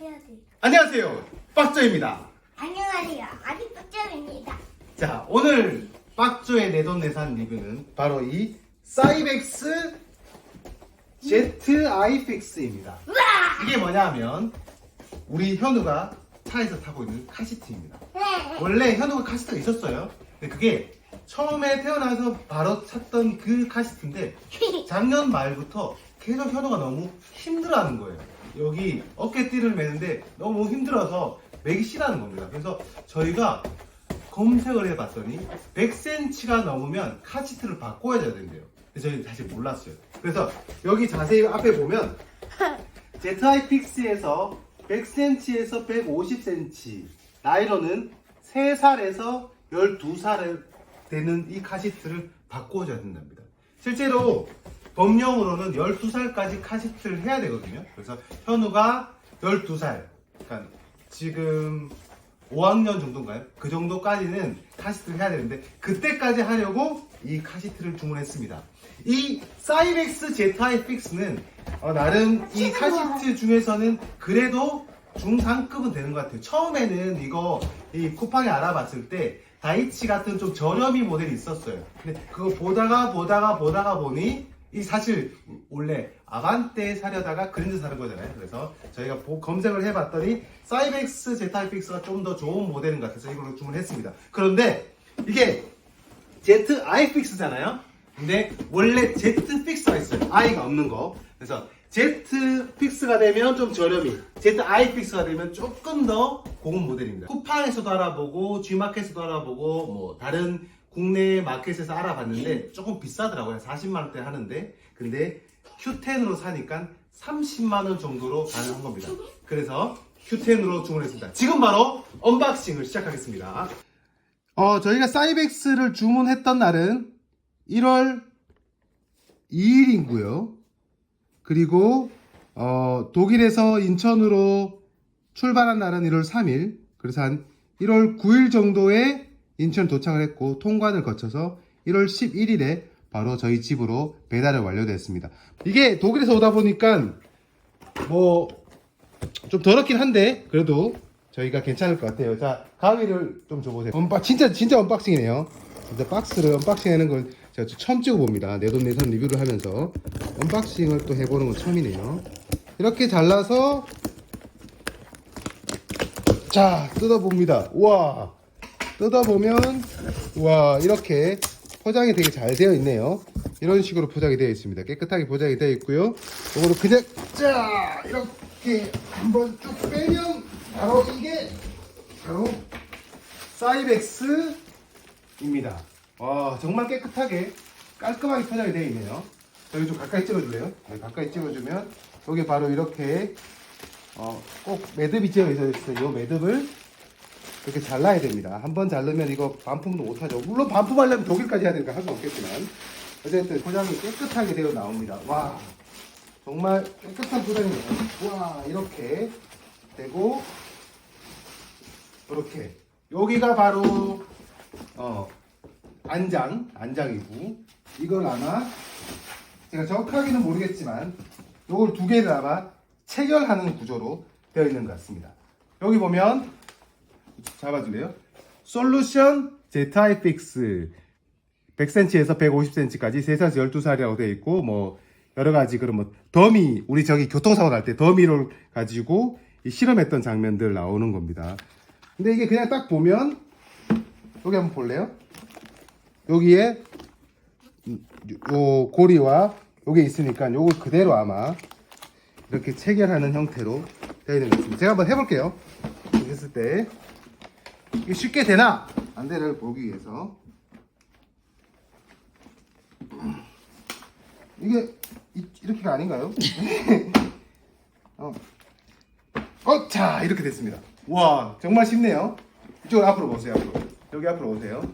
해야. 안녕하세요. 빡조입니다. 안녕하세요. 아기 뿌점입니다. 자, 오늘 빡조의 내돈내산 리뷰는 바로 이 사이벡스 ZI 픽스입니다. 우와! 이게 뭐냐면 우리 현우가 차에서 타고 있는 카시트입니다. 네. 원래 현우가 카시트가 있었어요. 근데 그게 처음에 태어나서 바로 탔던 그 카시트인데 작년 말부터 계속 현우가 너무 힘들어하는 거예요. 여기 어깨띠를 매는데 너무 힘들어서 매기 싫어하는 겁니다. 그래서 저희가 검색을 해봤더니 100cm가 넘으면 카시트를 바꿔야 된대요. 그래서 저희 사실 몰랐어요. 그래서 여기 자세히 앞에 보면 ZI 픽스에서 100cm에서 150cm 나이로는 3살에서 12살 되는 이 카시트를 바꿔줘야 된답니다. 실제로 법령으로는 12살까지 카시트를 해야 되거든요. 그래서 현우가 12살, 그러니까 지금 5학년 정도인가요? 그 정도까지는 카시트를 해야 되는데 그때까지 하려고 이 카시트를 주문했습니다. 이 사이렉스 제타이 픽스는 어, 나름 이 카시트 중에서는 그래도 중상급은 되는 것 같아요. 처음에는 이거 이 쿠팡에 알아봤을 때 다이치 같은 좀 저렴이 모델이 있었어요. 근데 그거 보다가 보다가 보다가 보니 이 사실 원래 아반떼 사려다가 그랜저 사는 거잖아요. 그래서 저희가 보- 검색을 해봤더니 사이벡스 제타이픽스가 좀 더 좋은 모델인 것 같아서 이걸로 주문했습니다. 그런데 이게 Z I 픽스잖아요. 근데 원래 Z 픽스가 있어요. I가 없는 거. 그래서 Z 픽스가 되면 좀 저렴이, Z I 픽스가 되면 조금 더 고급 모델입니다. 쿠팡에서도 알아보고 G마켓에서도 알아보고 뭐 다른 국내 마켓에서 알아봤는데 조금 비싸더라고요. 40만 원대 하는데 근데 Q10으로 사니까 30만 원 정도로 가능한 겁니다. 그래서 Q10으로 주문했습니다. 지금 바로 언박싱을 시작하겠습니다. 어, 저희가 사이벡스를 주문했던 날은 1월 2일이고요. 그리고 어, 독일에서 인천으로 출발한 날은 1월 3일. 그래서 한 1월 9일 정도에 인천 도착을 했고 통관을 거쳐서 1월 11일에 바로 저희 집으로 배달을 완료됐습니다. 이게 독일에서 오다 보니까 뭐 좀 더럽긴 한데 그래도 저희가 괜찮을 것 같아요. 자 가위를 좀 줘보세요. 언박 진짜 진짜 언박싱이네요. 진짜 박스를 언박싱하는 걸 제가 좀 처음 찍어봅니다. 내돈내산 리뷰를 하면서 언박싱을 또 해보는 건 처음이네요. 이렇게 잘라서 자 뜯어봅니다. 우와 뜯어보면 우와 이렇게 포장이 되게 잘 되어 있네요. 이런 식으로 포장이 되어 있습니다. 깨끗하게 포장이 되어 있고요. 이거를 그냥 자 이렇게 한번 쭉 빼면 바로 이게 바로 사이벡스입니다. 와 정말 깨끗하게 깔끔하게 포장이 되어 있네요. 여기 좀 가까이 찍어줄래요? 네, 가까이 찍어주면 여기 바로 이렇게 어, 꼭 매듭이 지어 있어요. 이 매듭을 이렇게 잘라야 됩니다. 한 번 자르면 이거 반품도 못하죠. 물론 반품하려면 독일까지 해야 되니까 할 수 없겠지만 어쨌든 포장이 깨끗하게 되어 나옵니다. 와 정말 깨끗한 포장이네요. 와 이렇게 되고 이렇게 여기가 바로 어 안장 안장이고 이걸 아마 제가 정확하게는 모르겠지만 이걸 두 개를 아마 체결하는 구조로 되어 있는 것 같습니다. 여기 보면 잡아줄래요? 솔루션 ZI 픽스 100cm에서 150cm까지 3살에서 12살이라고 되어 있고 뭐 여러 가지 그런 뭐 더미 우리 저기 교통사고 날 때 더미를 가지고 이 실험했던 장면들 나오는 겁니다. 근데 이게 그냥 딱 보면 여기 한번 볼래요? 여기에 요 고리와 요게 있으니까 요걸 그대로 아마 이렇게 체결하는 형태로 되어 있는 것 같습니다. 제가 한번 해볼게요. 했을 때 이게 쉽게 되나 안 되나를 보기 위해서 이게 이, 이렇게가 아닌가요? 어. 어, 자 이렇게 됐습니다. 와 정말 쉽네요. 이쪽으로 앞으로 오세요. 앞으로. 여기 앞으로 오세요.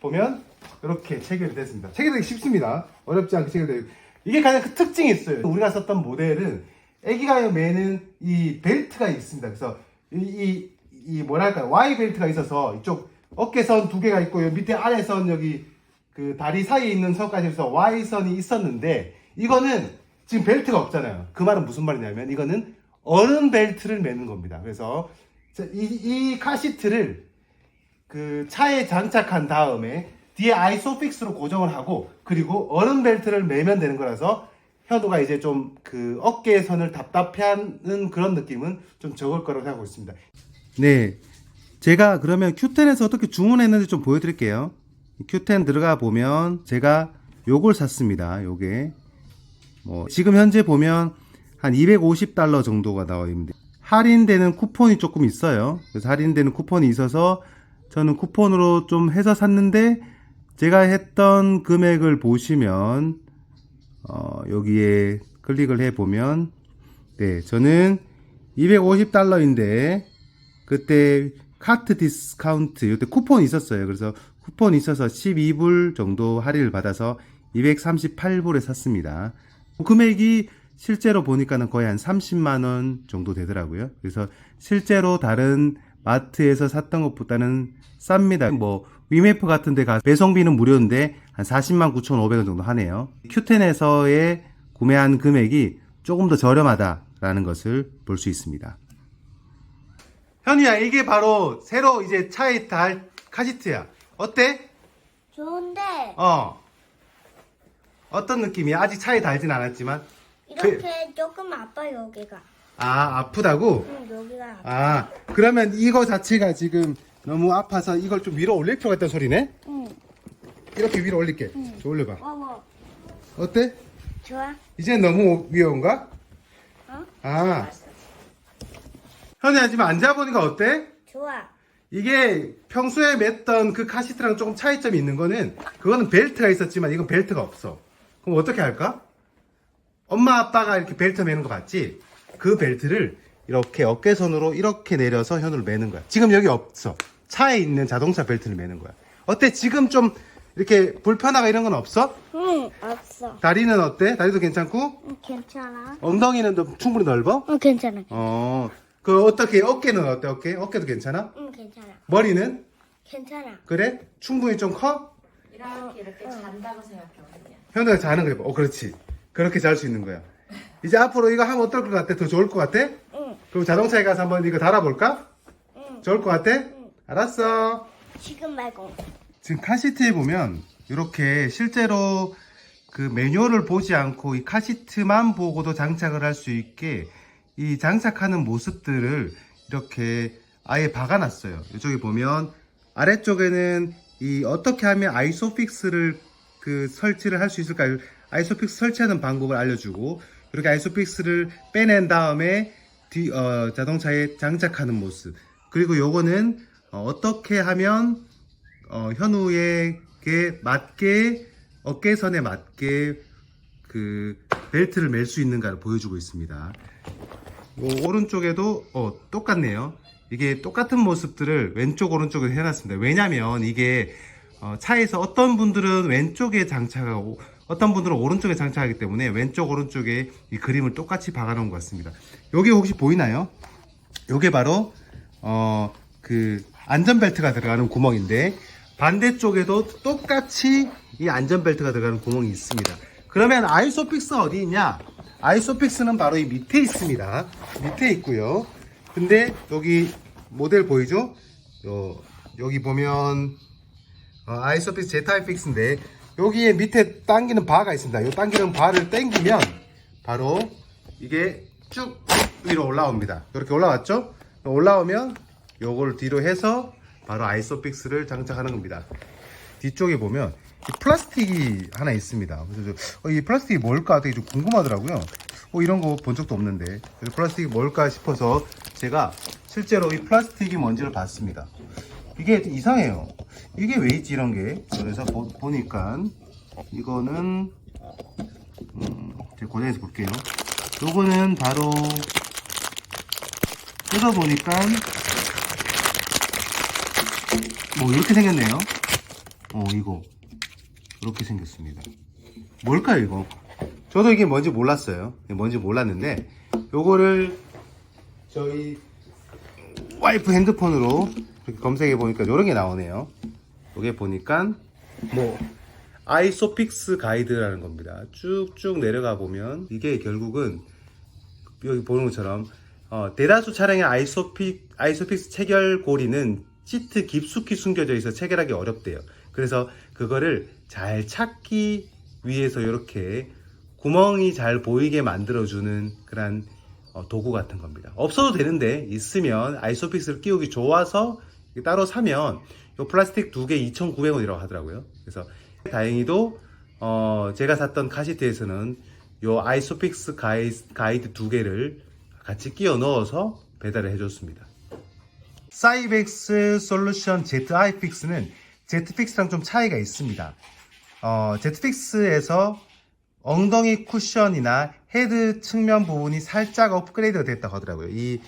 보면 이렇게 체결이 됐습니다. 체결되기 쉽습니다. 어렵지 않게 체결되고 이게 가장 그 특징이 있어요. 우리가 썼던 모델은 애기가 매는 이 벨트가 있습니다. 그래서 이, 이, 이 뭐랄까 Y 벨트가 있어서 이쪽 어깨선 두 개가 있고 요 밑에 아래선 여기 그 다리 사이에 있는 선까지 해서 Y선이 있었는데 이거는 지금 벨트가 없잖아요. 그 말은 무슨 말이냐면 이거는 어른 벨트를 매는 겁니다. 그래서 자, 이, 이 카시트를 그 차에 장착한 다음에 뒤에 아이소픽스로 고정을 하고 그리고 어른 벨트를 매면 되는 거라서 현우가 이제 좀 그 어깨 선을 답답해하는 그런 느낌은 좀 적을 거라고 생각하고 있습니다. 네. 제가 그러면 Q10에서 어떻게 주문했는지 좀 보여드릴게요. Q10 들어가 보면 제가 요걸 샀습니다. 요게 뭐 지금 현재 보면 한 250달러 정도가 나와 있는데 할인되는 쿠폰이 조금 있어요. 그래서 할인되는 쿠폰이 있어서 저는 쿠폰으로 좀 해서 샀는데 제가 했던 금액을 보시면 어, 여기에 클릭을 해 보면 네 저는 250달러인데 그때 카트 디스카운트 이때 쿠폰이 있었어요. 그래서 쿠폰이 있어서 12불 정도 할인을 받아서 238불에 샀습니다. 금액이 실제로 보니까는 거의 한 30만 원 정도 되더라고요. 그래서 실제로 다른 마트에서 샀던 것보다는 쌉니다. 뭐 위메프 같은 데가 배송비는 무료인데 한 40만 9,500원 정도 하네요. Q10에서의 구매한 금액이 조금 더 저렴하다라는 것을 볼 수 있습니다. 현이야, 이게 바로 새로 이제 차에 달 카시트야. 어때? 좋은데 어. 어떤 느낌이야? 아직 차에 달진 않았지만. 이렇게 조금 아파 여기가. 아, 아프다고? 응 여기가. 아파. 아, 그러면 이거 자체가 지금 너무 아파서 이걸 좀 위로 올릴 필요가 있다는 소리네? 응. 이렇게 위로 올릴게. 저 올려봐. 어머 어때? 좋아. 이제 너무 위험한가? 어? 아. 현이야, 지금 앉아보니까 어때? 좋아. 이게 평소에 맸던 그 카시트랑 조금 차이점이 있는 거는 그거는 벨트가 있었지만 이건 벨트가 없어. 그럼 어떻게 할까? 엄마 아빠가 이렇게 벨트 매는 거 봤지? 그 벨트를 이렇게 어깨선으로 이렇게 내려서 현우를 매는 거야. 지금 여기 없어. 차에 있는 자동차 벨트를 매는 거야. 어때? 지금 좀 이렇게 불편하가 이런 건 없어? 응 없어. 다리는 어때? 다리도 괜찮고? 응 괜찮아. 엉덩이는 좀 충분히 넓어? 응 괜찮아. 어. 그 어떻게 어깨는 어때? 어깨? 어깨도 괜찮아? 응 괜찮아. 머리는? 괜찮아. 그래? 충분히 좀 커? 이렇게 이렇게 잔다고 생각해보세요. 현우가 자는 거야. 어, 그렇지. 그렇게 잘 수 있는 거야. 이제 앞으로 이거 하면 어떨 것 같아? 더 좋을 것 같아? 응. 그럼 자동차에 가서 한번 이거 달아볼까? 응. 좋을 것 같아? 알았어. 지금 말고. 지금 카시트에 보면 이렇게 실제로 그 매뉴얼을 보지 않고 이 카시트만 보고도 장착을 할 수 있게 이 장착하는 모습들을 이렇게 아예 박아놨어요. 이쪽에 보면 아래쪽에는 이 어떻게 하면 아이소픽스를 그 설치를 할 수 있을까요? 아이소픽스 설치하는 방법을 알려주고 그렇게 아이소픽스를 빼낸 다음에 뒤, 어, 자동차에 장착하는 모습 그리고 요거는 어, 떻게 하면 어, 현우에게 맞게 어깨선에 맞게 그 벨트를 멜 수 있는가를 보여주고 있습니다. 뭐 오른쪽에도 어, 똑같네요. 이게 똑같은 모습들을 왼쪽 오른쪽에 해놨습니다. 왜냐면 이게 어, 차에서 어떤 분들은 왼쪽에 장착하고 어떤 분들은 오른쪽에 장착하기 때문에 왼쪽 오른쪽에 이 그림을 똑같이 박아 놓은 것 같습니다. 여기 혹시 보이나요? 요게 바로 어 그 안전벨트가 들어가는 구멍인데 반대쪽에도 똑같이 이 안전벨트가 들어가는 구멍이 있습니다. 그러면 아이소픽스 어디 있냐? 아이소픽스는 바로 이 밑에 있습니다. 밑에 있고요. 근데 여기 모델 보이죠? 요, 여기 보면 어, 아이소픽스 제타이픽스인데 여기에 밑에 당기는 바가 있습니다. 이 당기는 바를 당기면 바로 이게 쭉 위로 올라옵니다. 이렇게 올라왔죠? 올라오면 요걸 뒤로 해서 바로 아이소픽스를 장착하는 겁니다. 뒤쪽에 보면 이 플라스틱이 하나 있습니다. 그래서 저, 어, 이 플라스틱이 뭘까 되게 좀 궁금하더라고요. 어, 이런 거 본 적도 없는데 그래서 플라스틱이 뭘까 싶어서 제가 실제로 이 플라스틱이 뭔지를 봤습니다. 이게 이상해요. 이게 왜 있지 이런 게? 그래서 보, 보니까 이거는 음, 제가 고정해서 볼게요. 요거는 바로 뜯어보니까 뭐 이렇게 생겼네요. 어 이거 이렇게 생겼습니다. 뭘까요 이거? 저도 이게 뭔지 몰랐어요. 뭔지 몰랐는데 요거를 저희 와이프 핸드폰으로 검색해 보니까 이런 게 나오네요. 여기 보니까 뭐 아이소픽스 가이드라는 겁니다. 쭉쭉 내려가 보면 이게 결국은 여기 보는 것처럼 어, 대다수 차량의 아이소픽, 아이소픽스 체결 고리는 시트 깊숙이 숨겨져 있어 체결하기 어렵대요. 그래서 그거를 잘 찾기 위해서 이렇게 구멍이 잘 보이게 만들어주는 그런 어, 도구 같은 겁니다. 없어도 되는데 있으면 아이소픽스를 끼우기 좋아서 따로 사면 이 플라스틱 두 개 2,900원이라고 하더라고요. 그래서 다행히도 어, 제가 샀던 카시트에서는 요 아이소픽스 가이, 가이드 두 개를 같이 끼워 넣어서 배달을 해줬습니다. 사이벡스 솔루션 ZIFix는 Zfix랑 좀 차이가 있습니다. 어, Zfix에서 엉덩이 쿠션이나 헤드 측면 부분이 살짝 업그레이드가 됐다고 하더라고요. 이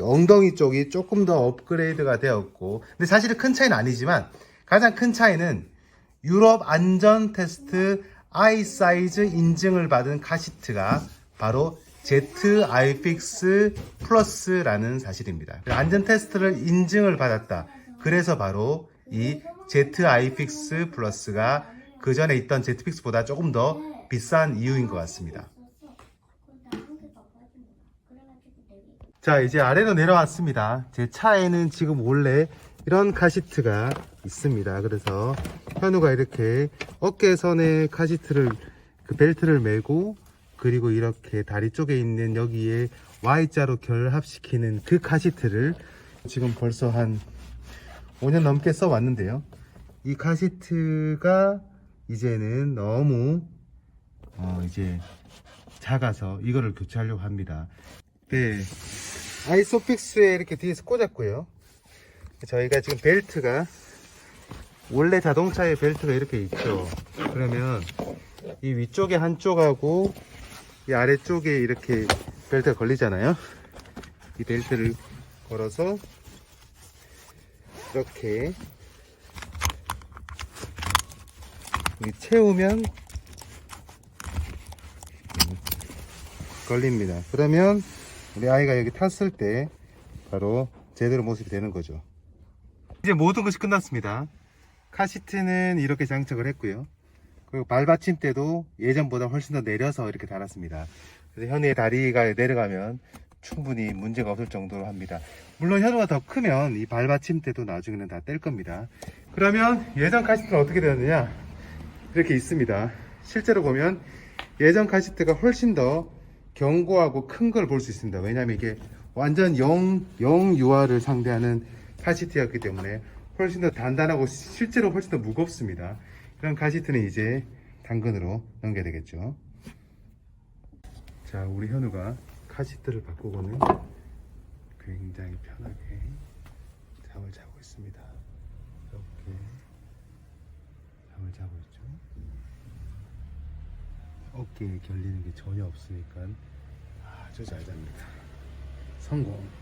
엉덩이 쪽이 조금 더 업그레이드가 되었고, 근데 사실은 큰 차이는 아니지만 가장 큰 차이는 유럽 안전 테스트 I 사이즈 인증을 받은 카시트가 바로 ZIFix 플러스라는 사실입니다. 안전 테스트를 인증을 받았다. 그래서 바로 이 ZIFix 플러스가 그 전에 있던 ZFix보다 조금 더 비싼 이유인 것 같습니다. 자, 이제 아래로 내려왔습니다. 제 차에는 지금 원래 이런 카시트가 있습니다. 그래서 현우가 이렇게 어깨선에 카시트를 그 벨트를 메고 그리고 이렇게 다리 쪽에 있는 여기에 Y자로 결합시키는 그 카시트를 지금 벌써 한 5년 넘게 써왔는데요. 이 카시트가 이제는 너무 어, 이제 작아서 이거를 교체하려고 합니다. 네. 아이소픽스에 이렇게 뒤에서 꽂았고요. 저희가 지금 벨트가 원래 자동차의 벨트가 이렇게 있죠. 그러면 이 위쪽에 한쪽하고 이 아래쪽에 이렇게 벨트가 걸리잖아요. 이 벨트를 걸어서 이렇게 여기 채우면 걸립니다. 그러면 우리 아이가 여기 탔을 때 바로 제대로 모습이 되는 거죠. 이제 모든 것이 끝났습니다. 카시트는 이렇게 장착을 했고요. 그리고 발받침대도 예전보다 훨씬 더 내려서 이렇게 달았습니다. 그래서 현우의 다리가 내려가면 충분히 문제가 없을 정도로 합니다. 물론 현우가 더 크면 이 발받침대도 나중에는 다 뗄 겁니다. 그러면 예전 카시트는 어떻게 되었느냐? 이렇게 있습니다. 실제로 보면 예전 카시트가 훨씬 더 견고하고 큰 걸 볼 수 있습니다. 왜냐하면 이게 완전 영, 영유아를 상대하는 카시트였기 때문에 훨씬 더 단단하고 실제로 훨씬 더 무겁습니다. 이런 카시트는 이제 당근으로 넘겨야 되겠죠. 자, 우리 현우가 카시트를 바꾸고는 굉장히 편하게 잠을 자고 있습니다. 이렇게 잠을 자고. 어깨에 결리는 게 전혀 없으니까 아주 잘 잡니다. 성공.